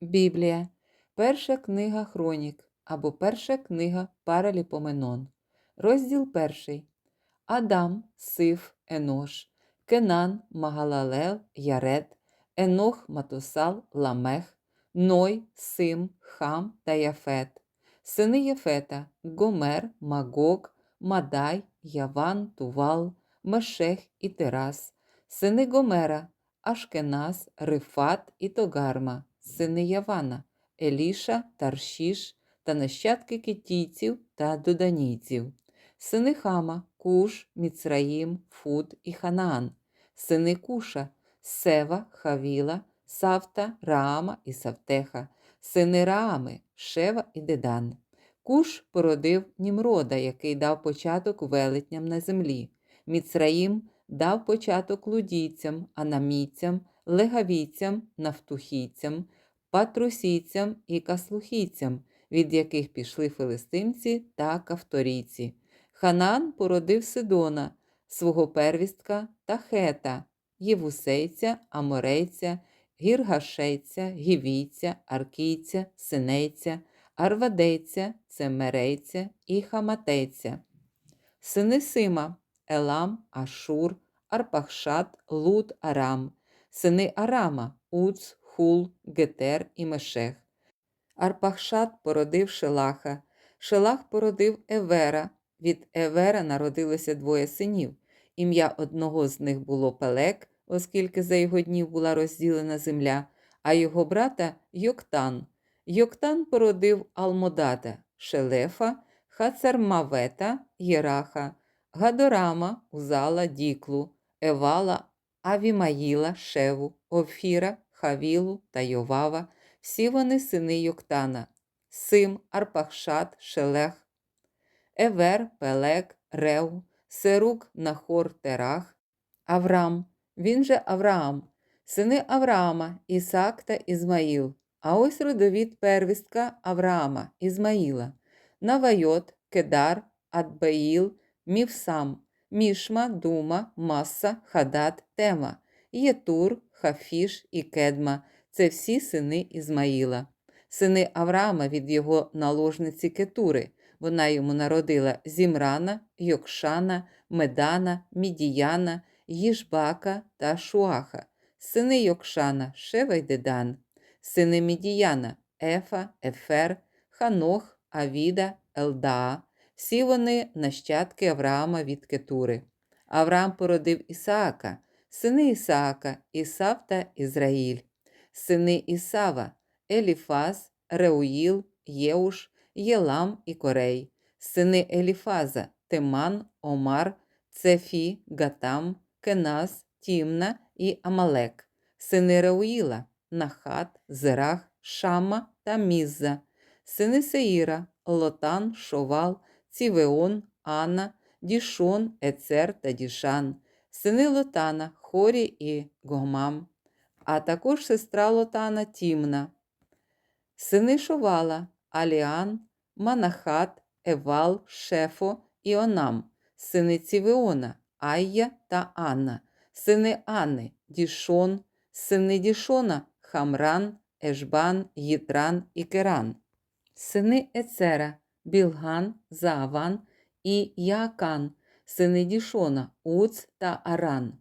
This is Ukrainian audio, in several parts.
Біблія, перша книга Хронік або перша книга Параліпоменон, розділ перший. Адам, Сиф, Енош, Кенан, Магалалел, Яред, Енох, Матусал, Ламех, Ной, Сим, Хам та Яфет, сини Єфета, Гомер, Магог, Мадай, Яван, Тувал, Мешех і Терас, сини Гомера, Ашкеназ, Рифат і Тогарма, сини Явана, Еліша, Таршіш та нащадки китійців та доданійців, сини Хама, Куш, Міцраїм, Фуд і Ханаан, сини Куша, Сева, Хавіла, Савта, Раама і Савтеха, сини Раами, Шева і Дедан. Куш породив Німрода, який дав початок велетням на землі. Міцраїм дав початок лудійцям, анамійцям, легавійцям, нафтухійцям, патрусійцям і каслухійцям, від яких пішли филистимці та кавторійці. Ханан породив Сидона, свого первістка та хета, євусейця, аморейця, гіргашейця, гівійця, аркійця, синейця, арвадейця, цемерейця і хаматейця. Сини Сима, Елам, Ашур, Арпахшат, Луд, Арам, сини Арама, Уц, Хул, Гетер і Мешех. Арпахшат породив Шелаха, Шелах породив Евера. Від Евера народилося двоє синів. Ім'я одного з них було Пелек, оскільки за його днів була розділена земля, а його брата Йоктан. Йоктан породив Алмодата, Шелефа, Хацармавета, Єраха, Гадорама, Узала, Діклу, Евала, Авімаїла, Шеву, Офіра, Хавілу та Йовава, всі вони сини Йоктана, Сим, Арпахшат, Шелех, Евер, Пелек, Рев, Серук, Нахор, Терах, Аврам, він же Авраам, сини Авраама, Ісак та Ізмаїл. А ось родовід первістка Авраама, Ізмаїла, Навайот, Кедар, Адбеїл, Мівсам, Мішма, Дума, Маса, Хадат, Тема, Єтур, Хафіш і Кедма це всі сини Ізмаїла. Сини Авраама від його наложниці Кетури. Вона йому народила Зімрана, Йокшана, Медана, Мідіяна, Їжбака та Шуаха, сини Йокшана, Шева й Дедан, сини Мідіяна, Ефа, Ефер, Ханох, Авіда, Елдаа. Всі вони нащадки Авраама від Кетури. Авраам породив Ісаака, сини Ісаака, Ісав та Ізраїль, сини Ісава, Еліфаз, Реуїл, Єуш, Єлам і Корей, сини Еліфаза, Теман, Омар, Цефі, Гатам, Кенас, Тімна і Амалек, сини Реуїла, Нахат, Зерах, Шама та Мізза, сини Сеїра, Лотан, Шовал, Цівеон, Анна, Дішон, Ецер та Дішан, сини Лотана, Хорі і Гомам, а також сестра Лотана Тімна, сини Шовала, Аліан, Манахат, Евал, Шефо і Онам, сини Цівеона, Айя та Анна, сини Анни, Дішон, сини Дішона, Хамран, Ешбан, Їтран і Керан, сини Ецера, Білган, Зааван і Яакан, сини Дішона, Уц та Аран.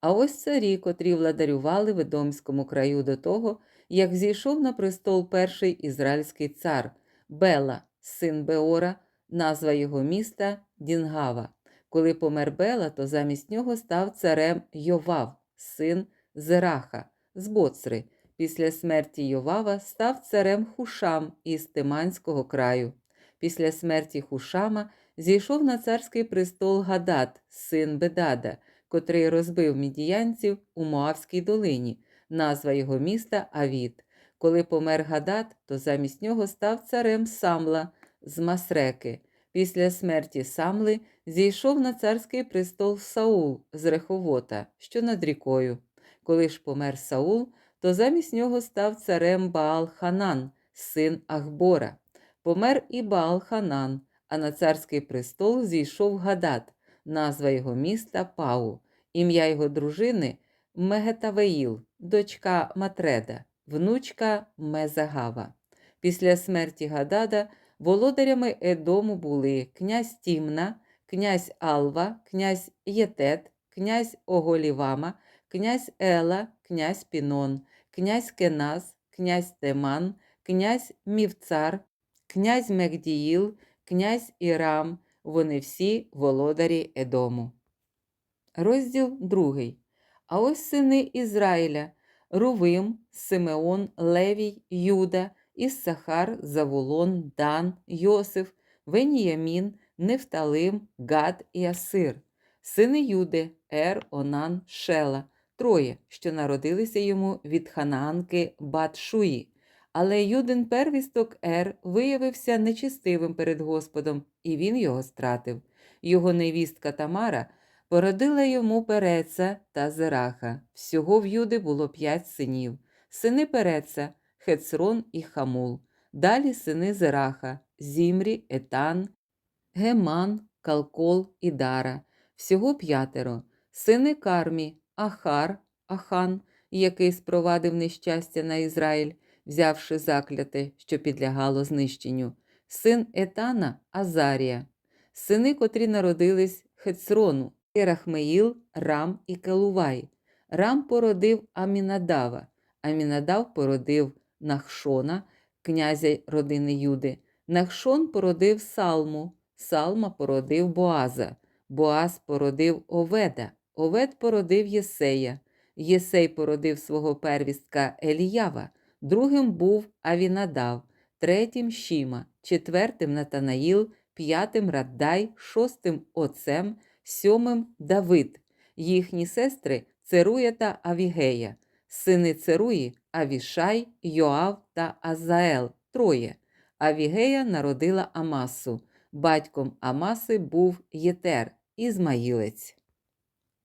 А ось царі, котрі владарювали в Едомському краю до того, як зійшов на престол перший ізраїльський цар Бела, син Беора, назва його міста Дінгава. Коли помер Бела, то замість нього став царем Йовав, син Зераха, з Боцри. Після смерті Йовава став царем Хушам із Тиманського краю. Після смерті Хушама зійшов на царський престол Гадат, син Бедада, котрий розбив мідіянців у Моавській долині, назва його міста Авід. Коли помер Гадат, то замість нього став царем Самла з Масреки. Після смерті Самли зійшов на царський престол Саул з Реховота, що над рікою. Коли ж помер Саул, то замість нього став царем Баал Ханан, син Ахбора. Помер і Баал Ханан, а на царський престол зійшов Гадат, назва його міста Пау, ім'я його дружини Мегетавеїл, дочка Матреда. внучка Мезагава. Після смерті Гадада володарями Едому були князь Тімна, князь Алва, князь Єтет, князь Оголівама, князь Ела, князь Пінон, князь Кеназ, князь Теман, князь Мівцар, князь Мегдіїл, князь Ірам. Вони всі володарі Едому. Розділ другий. А ось сини Ізраїля Рувим, Симеон, Левій, Юда, Іссахар, Завулон, Дан, Йосиф, Веніямін, Нефталим, Гад і Асир, сини Юди, Ер, Онан, Шела, троє, що народилися йому від ханаанки Батшуї. Але Юдин первісток Ер виявився нечистивим перед Господом, і він його стратив. Його невістка Тамара породила йому Переца та Зераха. Всього в Юди було п'ять синів. Сини Переца, Хецрон і Хамул. Далі сини Зераха, Зімрі, Етан, Геман, Калкол і Дара. Всього п'ятеро. Сини Кармі, Ахар, Ахан, який спровадив нещастя на Ізраїль, взявши закляте, що підлягало знищенню. Син Етана Азарія. Сини, котрі народились Хецрону, Ерахмеїл, Рам і Калувай. Рам породив Амінадава. Амінадав породив Нахшона, князя родини Юди. Нахшон породив Салму. Салма породив Боаза. Боаз породив Оведа. Овед породив Єсея. Єсей породив свого первістка Еліява. Другим був Авінадав, третім Шіма, четвертим Натанаїл, п'ятим Раддай, шостим Оцем, сьомим Давид. Їхні сестри Церуя та Авігея, сини Церуї Авішай, Йоав та Азаел троє. Авігея народила Амасу. Батьком Амаси був Єтер, Ізмаїлець.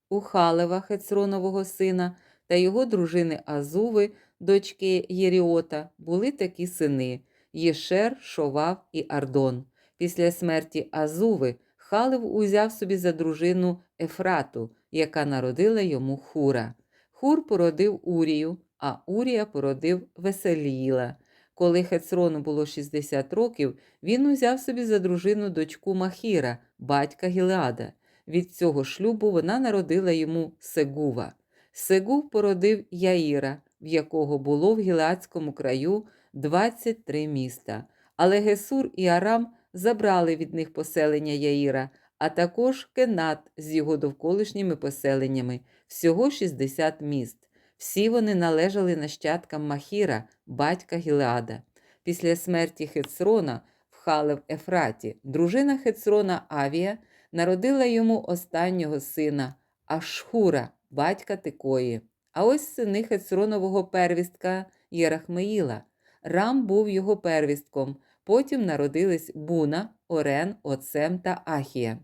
У Халева Хецронового сина та його дружини Азуви, дочки Єріота, були такі сини Єшер, Шовав і Ардон. Після смерті Азуви Халев узяв собі за дружину Ефрату, яка народила йому Хура. Хур породив Урію, а Урія породив Веселіїла. Коли Хецрону було 60 років, він узяв собі за дружину дочку Махіра, батька Гілеада. Від цього шлюбу вона народила йому Сегува. Сегув породив Яїра, в якого було в Гілеадському краю 23 міста. Але Гесур і Арам забрали від них поселення Яїра, а також Кенат з його довколишніми поселеннями, всього 60 міст. Всі вони належали нащадкам Махіра, батька Гілеада. Після смерті Хецрона в Халев Ефраті дружина Хецрона Авія народила йому останнього сина Ашхура, батька Тикої. А ось сини Хецронового первістка Єрахмеїла. Рам був його первістком. Потім народились Буна, Орен, Оцем та Ахія.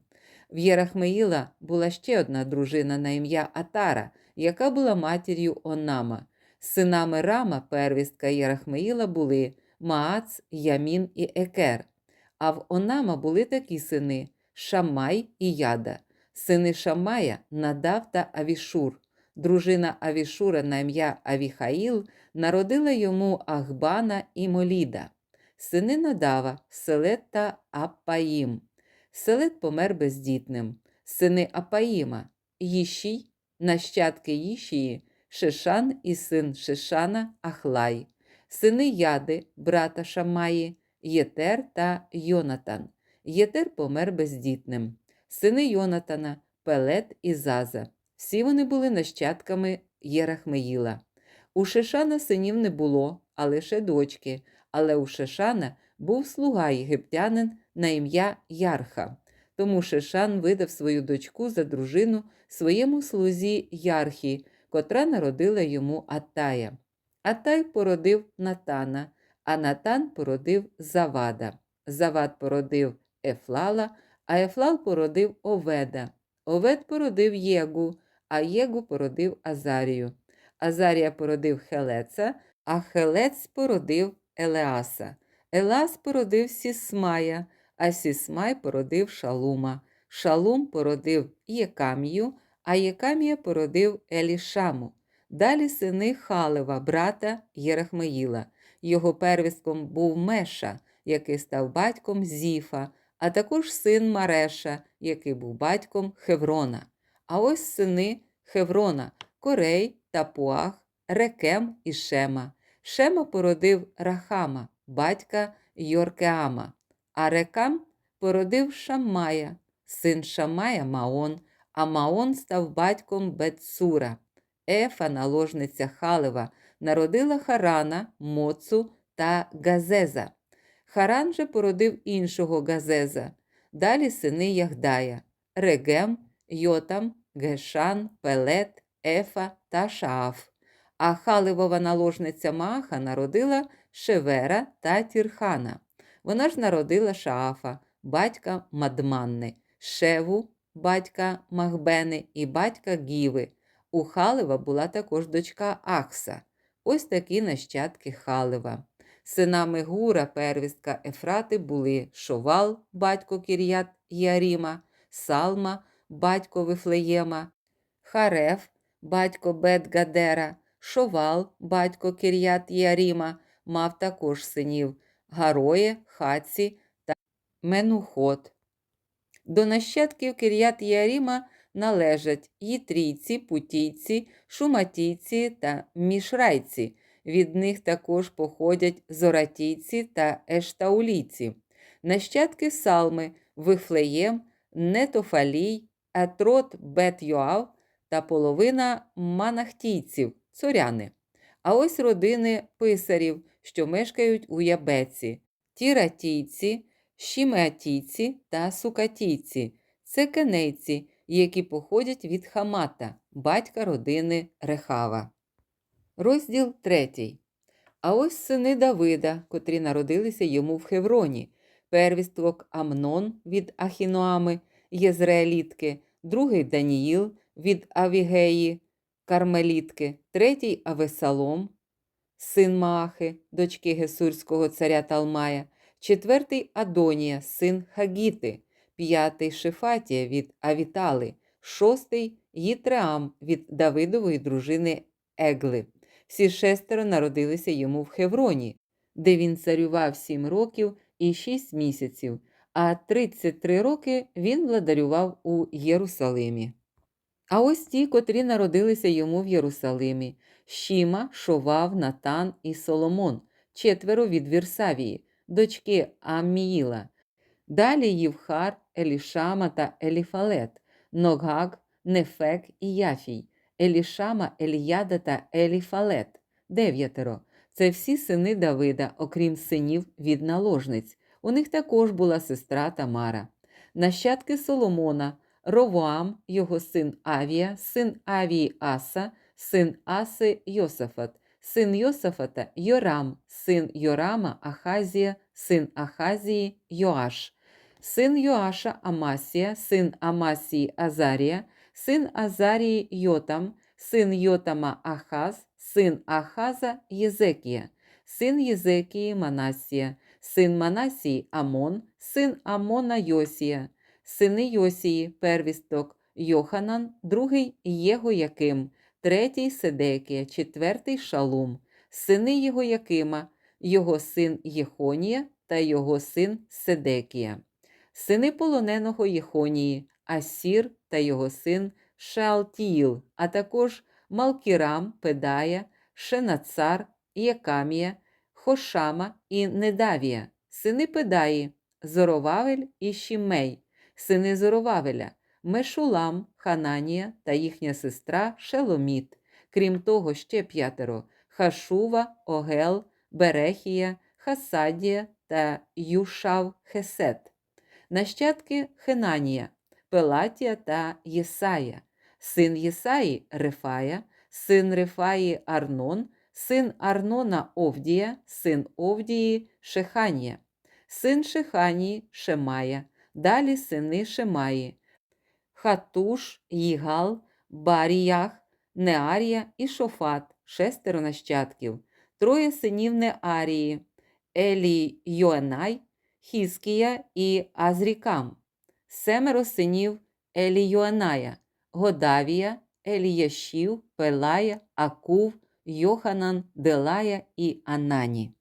В Єрахмеїла була ще одна дружина на ім'я Атара, яка була матір'ю Онама. Синами Рама, первістка Єрахмеїла, були Маац, Ямін і Екер. А в Онама були такі сини Шамай і Яда, сини Шамая Надав та Авішур. Дружина Авішура на ім'я Авіхаїл народила йому Ахбана і Моліда. Сини Надава, Селет та Апаїм. Селет помер бездітним. Сини Апаїма, Їшій, нащадки Їшії, Шишан і син Шишана Ахлай, сини Яди, брата Шамаї, Єтер та Йонатан. Єтер помер бездітним. Сини Йонатана, Пелет і Заза. Всі вони були нащадками Єрахмеїла. У Шишана синів не було, а лише дочки, але у Шишана був слуга єгиптянин на ім'я Ярха. Тому Шишан видав свою дочку за дружину своєму слузі Ярхі, котра народила йому Атая. Атай породив Натана, а Натан породив Завада. Завад породив Ефлала, а Ефлал породив Оведа. Овед породив Єгу, а Єгу породив Азарію. Азарія породив Хелеца, а Хелець породив Елеаса. Елас породив Сісмая, а Сісмай породив Шалума. Шалум породив Єкамію, а Єкамія породив Елішаму. Далі сини Халева, брата Єрахмеїла. Його первістком був Меша, який став батьком Зіфа, а також син Мареша, який був батьком Хеврона. А ось сини Хеврона, Корей та Пуах, Рекем і Шема. Шема породив Рахама, батька Йоркеама, а Рекам породив Шаммая, син Шамая Маон, а Маон став батьком Бетсура. Ефа, наложниця Халева, народила Харана, Моцу та Газеза. Харан же породив іншого Газеза. Далі сини Яхдая, Регем, Йотам, Гешан, Пелет, Ефа та Шааф. А Халевова наложниця Maaха народила Шевера та Тірхана. Вона ж народила Шаафа, батька Мадманни, Шеву, батька Махбени і батька Гіви. У Халева була також дочка Ахса. Ось такі нащадки Халева. Синами Гура, первістка Ефрати, були Шовал, батько Кір'ят Яріма, Салма, батько Вифлеєма, Хареф, батько Бет-Гадера, Шовал, батько Кір'ят Яріма, мав також синів Гароє, Хаці та Менухот. До нащадків Кір'ят Яріма належать їтрійці, путійці, шуматійці та мішрайці. Від них також походять зоратійці та ештаулійці. Нащадки Салми, Вифлеєм, Нетофалій, Етрот Бет Йоав та половина манахтійців, цоряни. А ось родини писарів, що мешкають у Ябеці, тіратійці, шімеатійці та сукатійці, це кенейці, які походять від Хамата, батька родини Рехава. Розділ 3. А ось сини Давида, котрі народилися йому в Хевроні, первіствок Амнон від Ахіноами, Єзраелітки, другий Даніїл від Авігеї, Кармелітки, третій Авесалом, син Маахи, дочки Гесурського царя Талмая, четвертий Адонія, син Хагіти, п'ятий Шифатія від Авітали, шостий Їтреам від Давидової дружини Егли. Всі шестеро народилися йому в Хевроні, де він царював сім років і шість місяців, а 33 роки він владарював у Єрусалимі. А ось ті, котрі народилися йому в Єрусалимі Шіма, Шовав, Натан і Соломон, четверо від Вірсавії, дочки Амміїла. Далі Євхар, Елішама та Еліфалет, Ногаг, Нефек і Яфій, Елішама, Еліяда та Еліфалет, дев'ятеро. Це всі сини Давида, окрім синів від наложниць. У них також була сестра Тамара. Нащадки Соломона, Ровоам, його син Авія, син Авії Аса, син Аси Йосафат, син Йосафата Йорам, син Йорама Ахазія, син Ахазії Йоаш, син Йоаша Амасія, син Амасії Азарія, син Азарії Йотам, син Йотама Ахаз, син Ахаза Єзекія, син Єзекії Манасія, син Манасії Амон, син Амона Йосія, сини Йосії, первісток Йоханан, другий Єгояким, третій Седекія, четвертий Шалум, сини Єгоякима, його син Єхонія та його син Седекія, сини полоненого Єхонії, Асір та його син Шеалтіїл, а також Малкірам, Педая, Шенацар, Якамія, Хошама і Недавія, сини Педаї, Зоровавель і Шімей, сини Зоровавеля, Мешулам, Хананія та їхня сестра Шеломіт, крім того, ще п'ятеро Хашува, Огел, Берехія, Хасадія та Юшав Хесет, нащадки Хенанія, Пелатія та Єсая, син Єсаї Рефая, син Рефаї Арнон, син Арнона Овдія, син Овдії Шеханія, син Шеханії Шемая, далі сини Шемаї, Хатуш, Їгал, Баріях, Неарія і Шофат, шестеро нащадків, троє синів Неарії, Елі Йоенай, Хіскія і Азрікам, семеро синів Елі Йоеная, Годавія, Еліяшів, Пелая, Акув, Йоханан, Делая і Анані.